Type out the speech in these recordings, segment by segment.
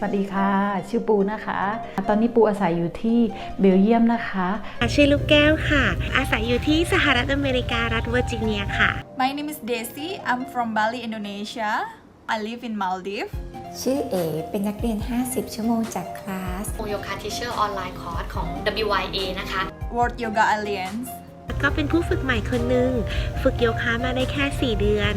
สวัสดีค่ะ ชื่อปูนะคะ ตอนนี้ปูอาศัยอยู่ที่เบลเยียมนะคะ ชื่อลูกแก้วค่ะ อาศัยอยู่ที่สหรัฐอเมริการัฐเวอร์จิเนียค่ะ My name is Desi. I'm from Bali, Indonesia. I live in Maldives. ชื่อเอ เป็นนักเรียน 50 ชั่วโมงจากคลาสโยคะทีเชอร์ออนไลน์คอร์สของ WYA นะคะ World Yoga Alliance. ก็เป็นผู้ฝึกใหม่คนหนึ่ง ฝึกโยคะมาได้แค่ 4 เดือน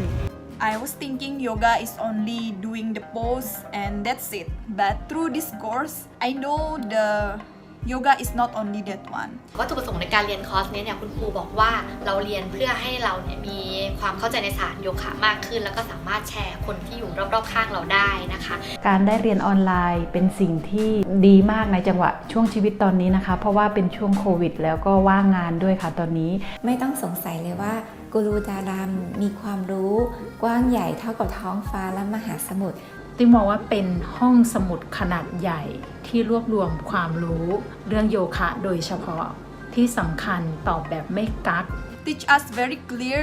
I was thinking yoga is only doing the pose and that's it. But through this course, I know the yoga is not only that one. วัตถุประสงค์ในการเรียนคอร์สเนี้ยเนี่ยคุณครูบอกว่าเราเรียนเพื่อให้เราเนี่ยมีความเข้าใจในศาสตร์โยคะมากขึ้น แล้วก็สามารถแชร์คนที่อยู่รอบๆข้างเราได้นะคะ การได้เรียนออนไลน์เป็นสิ่งที่ดีมากในจังหวะช่วงชีวิตตอนนี้นะคะ เพราะว่าเป็นช่วงโควิด แล้วก็ว่างงานด้วยค่ะตอนนี้ ไม่ต้องสงสัยเลยว่ากูรูดารามมีความรู้กว้างใหญ่เท่ากับท้องฟ้าและมหาสมุทร ติ๊กมองว่าเป็นห้องสมุดขนาดใหญ่ที่รวบรวมความรู้เรื่องโยคะโดยเฉพาะที่สำคัญตอบแบบไม่กัก Teach us very clear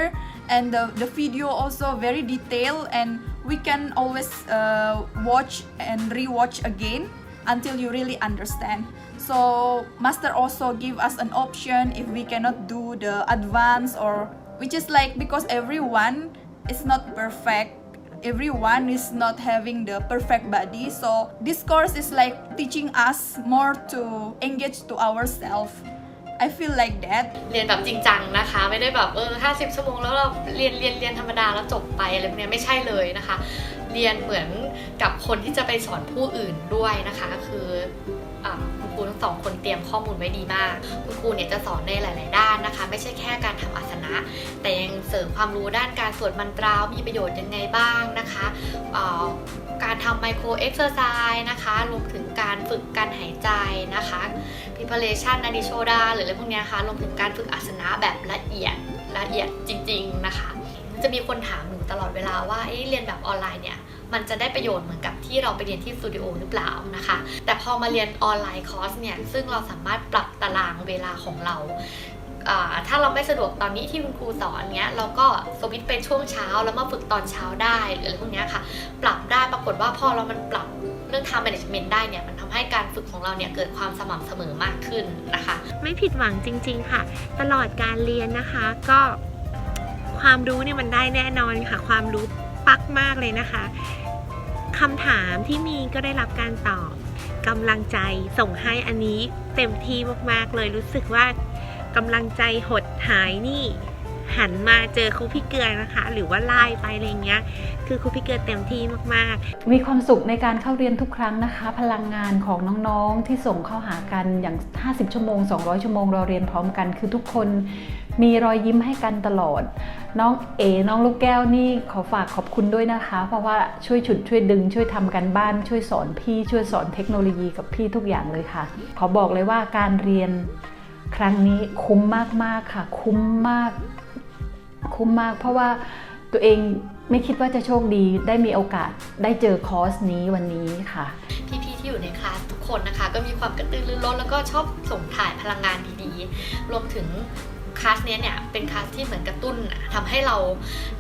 and the, the video also very detailed and we can always uh, watch and rewatch again until you really understand. So master also give us an option if we cannot do the advance or which is like because everyone is not perfect everyone is not having the perfect body so this course is like teaching us more to engage to ourselves i feel like that เรียนแบบจริงจังนะคะ ไม่ได้แบบเออ50ชั่วโมงแล้วเราเรียนเรียนเรียนธรรมดาแล้วจบไปอะไรพวกเนี้ยไม่ใช่เลยนะคะ เรียนเหมือนกับคนที่จะไปสอนผู้อื่นด้วยนะคะ คือ คุณครูทั้งสองคนเตรียมข้อมูลไว้ดีมาก คุณครูเนี่ยจะสอนในหลาย ๆ ด้านนะคะ ไม่ใช่แค่การทำอาสนะ แต่ยังเสริมความรู้ด้านการสวดมันตราวมีประโยชน์ยังไงบ้างนะคะการทำไมโครเอ็กซ์ไซส์นะคะรวมถึงการฝึกการหายใจนะคะ preparation นาดิโชดาหรืออะไรพวกนี้นะคะรวมถึงการฝึกอาสนะแบบละเอียดละเอียดจริง ๆ นะคะ จะมีคนถามหนูตลอดเวลาว่าเเรียนแบบออนไลน์เนี่ยมันจะได้ประโยชน์เหมือนกับที่เราไปเรียนที่สตูดิโอหรือเปล่านะคะ แต่พอมาเรียนออนไลน์คอร์สเนี่ย ซึ่งเราสามารถปรับตารางเวลาของเรา ถ้าเราไม่สะดวกตอนนี้ที่คุณครูสอนเนี้ย เราก็สวิตช์เป็นช่วงเช้าแล้วมาฝึกตอนเช้าได้หรืออะไรพวกเนี้ยค่ะ ปรับได้ปรากฏว่าพอเรามันปรับเรื่อง time management ได้เนี่ย มันทำให้การฝึกของเราเนี่ยเกิดความสม่ำเสมอมากขึ้นนะคะ ไม่ผิดหวังจริง ๆ ค่ะ ตลอดการเรียนนะคะก็ ความรู้เนี่ยมันได้แน่นอนค่ะ ความรู้ปักมากเลยนะคะคำถามที่มีก็ได้รับการตอบกำลังใจส่งให้อันนี้เต็มที่มากๆเลยรู้สึกว่ากำลังใจหดหายนี่ หันมาเจอครูพี่เกลือนะคะ หรือว่าไล่ไปอะไรเงี้ย คือครูพี่เกลือเต็มที่มากๆ มีความสุขในการเข้าเรียนทุกครั้งนะคะ พลังงานของน้องๆที่ส่งเข้าหากันอย่าง 50 ชั่วโมง 200 ชั่วโมงเราเรียนพร้อมกัน คือทุกคน มีรอยยิ้มให้กันตลอด น้องเอ น้องลูกแก้วนี่ขอฝากขอบคุณด้วยนะคะ เพราะว่าช่วยฉุดช่วยดึง ช่วยทำกันบ้าน ช่วยสอนพี่ช่วยสอนเทคโนโลยีกับพี่ทุกอย่างเลยค่ะ ขอบอกเลยว่าการเรียนครั้งนี้คุ้มมากๆค่ะ คุ้มมาก คุ้มมาก เพราะว่าตัวเองไม่คิดว่าจะโชคดีได้มีโอกาสได้เจอคอร์สนี้วันนี้ค่ะ พี่ๆที่อยู่ในคลาสทุกคนนะคะ ก็มีความกระตือรือร้นแล้วก็ชอบส่งถ่ายพลังงานดีๆ รวมถึง คลาสเนี้ยเนี่ยเป็นคลาสที่เหมือนกระตุ้นอะทำให้เรา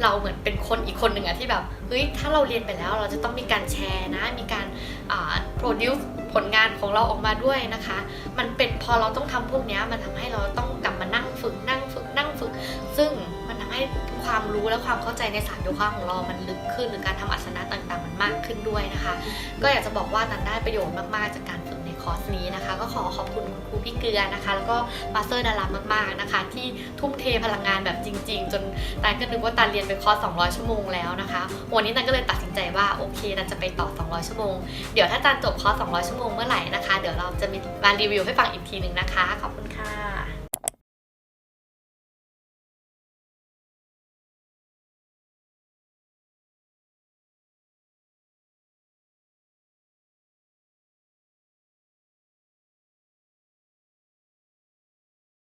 เราเหมือนเป็นคนอีกคนหนึ่งอะที่แบบเฮ้ยถ้าเราเรียนไปแล้วเราจะต้องมีการแชร์นะมีการอ่า produce ผลงานของเราออกมาด้วยนะคะ มันเป็นพอเราต้องทำพวกเนี้ยมันทำให้เราต้องกลับมานั่งฝึกนั่งฝึกนั่งฝึก ซึ่งมันทำให้ความรู้และความเข้าใจในศาสตร์โยคะของเรา มันลึกขึ้นหรือการทำอาสนะต่างๆ มันมากขึ้นด้วยนะคะ ก็อยากจะบอกว่าตันได้ประโยชน์มากๆจากการฝึก อร์สนี้นะคะ ก็ขอขอบคุณคุณครูพี่เกลือนะคะ แล้วก็มาสเตอร์ดารามากๆนะคะ ที่ทุ่มเทพลังงานแบบจริง ๆ จนตันก็นึกว่าตันเรียนไปคอร์ส200 ชั่วโมงแล้วนะคะวันนี้ตันก็เลยตัดสินใจว่าโอเคตันจะไปต่อ 200 ชั่วโมง เดี๋ยวถ้าตันจบคอร์ส200 ชั่วโมงเมื่อไหร่นะคะ เดี๋ยวเราจะมีมารีวิวให้ฟังอีกทีหนึ่งนะคะ ขอบคุณค่ะ